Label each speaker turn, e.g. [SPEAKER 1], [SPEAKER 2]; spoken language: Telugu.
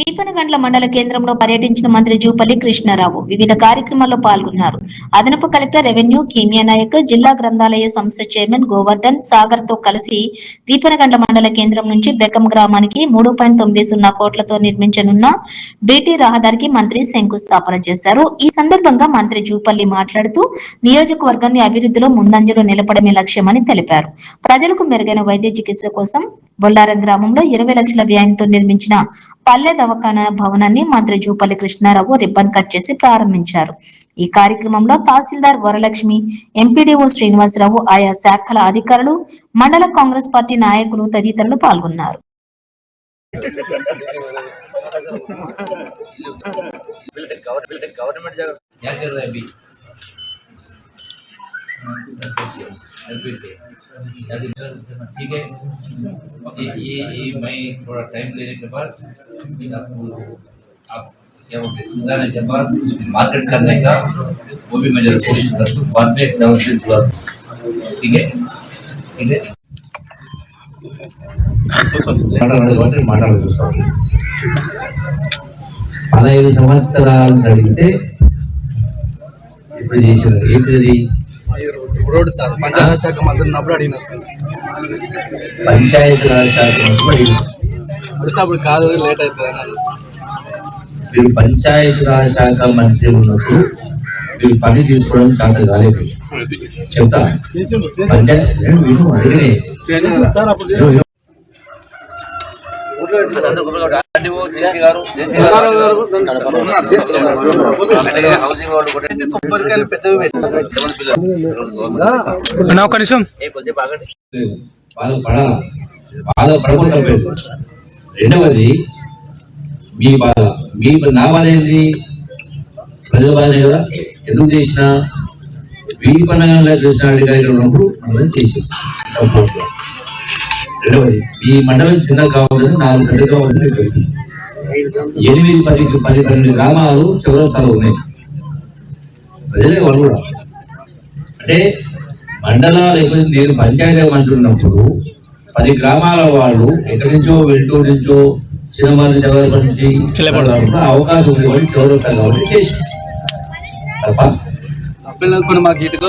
[SPEAKER 1] వీపనగండ్ల మండల కేంద్రంలో పర్యటించిన మంత్రి జూపల్లి కృష్ణారావు వివిధ కార్యక్రమాల్లో పాల్గొన్నారు. అదనపు కలెక్టర్ రెవెన్యూ కీమియా నాయక్ జిల్లా గ్రంథాలయ సంస్థ చైర్మన్ గోవర్ధన్ సాగర్తో కలిసి వీపనగండ్ల మండల కేంద్రం నుంచి బెకం గ్రామానికి మూడు పాయింట్ తొమ్మిది సున్నా కోట్లతో నిర్మించనున్న బీటీ రహదారికి మంత్రి శంకుస్థాపన చేశారు. ఈ సందర్భంగా మంత్రి జూపల్లి మాట్లాడుతూ నియోజకవర్గాన్ని అభివృద్ధిలో ముందంజలో నిలపడమే లక్ష్యమని తెలిపారు. ప్రజలకు మెరుగైన వైద్య చికిత్స కోసం బొల్లారం గ్రామంలో ఇరవై లక్షల వ్యయంతో నిర్మించిన పల్లె దవాఖానా భవనాన్ని మంత్రి జూపల్లి కృష్ణారావు రిబ్బన్ కట్ చేసి ప్రారంభించారు. ఈ కార్యక్రమంలో తహసీల్దార్ వరలక్ష్మి ఎంపీడీఓ శ్రీనివాసరావు ఆయా శాఖల అధికారులు మండల కాంగ్రెస్ పార్టీ నాయకులు తదితరులు పాల్గొన్నారు.
[SPEAKER 2] గవర్నమెంట్ ठीक है ये ये ये मैं थोड़ा टाइम लेने के बाद आपको आप क्या बोलते हैं सुधारने के बाद मार्केट करने का वो भी मैं जरा कोशिश करता हूँ बाद में दवा से दुआ ठीक है ठीक है మాట్లాడాలి మాట్లాడాలి చూస్తాను
[SPEAKER 3] పదహైదు సంవత్సరాలు చదివితే ఇప్పుడు చేసినారు ఏంటిది
[SPEAKER 4] రోడ్ సార్ పంచాయతీ శాఖ మంత్రి ఉన్నప్పుడు అడిగిన సార్.
[SPEAKER 3] పంచాయతీ రాజ్ శాఖ మంత్రి అడిగారు.
[SPEAKER 4] అడిగితే అప్పుడు కాదు లేట్ అవుతుంది
[SPEAKER 3] మీరు పంచాయతీ రాజ్ శాఖ మంత్రి ఉన్నప్పుడు మీరు పని తీసుకోవడం చేత కాలేదు. చెప్తా. పంచాయతీ
[SPEAKER 2] ఆర్డీఓ జేసీ గారు. జేసీ గారు హౌసింగ్ వాళ్ళు కూడా
[SPEAKER 4] నిమిషం.
[SPEAKER 3] రెండవది మీ బాధ మీ నా బాధ ఏంది? ప్రజల బాధ కదా? ఎందుకు చేసిన? వీపనంగా కృష్ణారెడ్డి గారు ఉన్నప్పుడు మనం చేసి రెండవది ఈ మండలం చిన్న కావాలని నాలుగు పెద్ద కావాలని ఎనిమిది పది పది పన్నెండు గ్రామాలు చౌరస్తాలు ఉన్నాయి. ప్రజలే వాళ్ళు కూడా అంటే మండలాలు ఎప్పుడు నేను పంచాయతీ అంటున్నప్పుడు పది గ్రామాల వాళ్ళు ఎక్కడి నుంచో వెంటూరు నుంచో చిన్నమారి జగన్ నుంచి అవకాశం ఉంది కాబట్టి చౌరస్తా కాబట్టి చేసి తప్ప
[SPEAKER 4] మాకు ఇటుక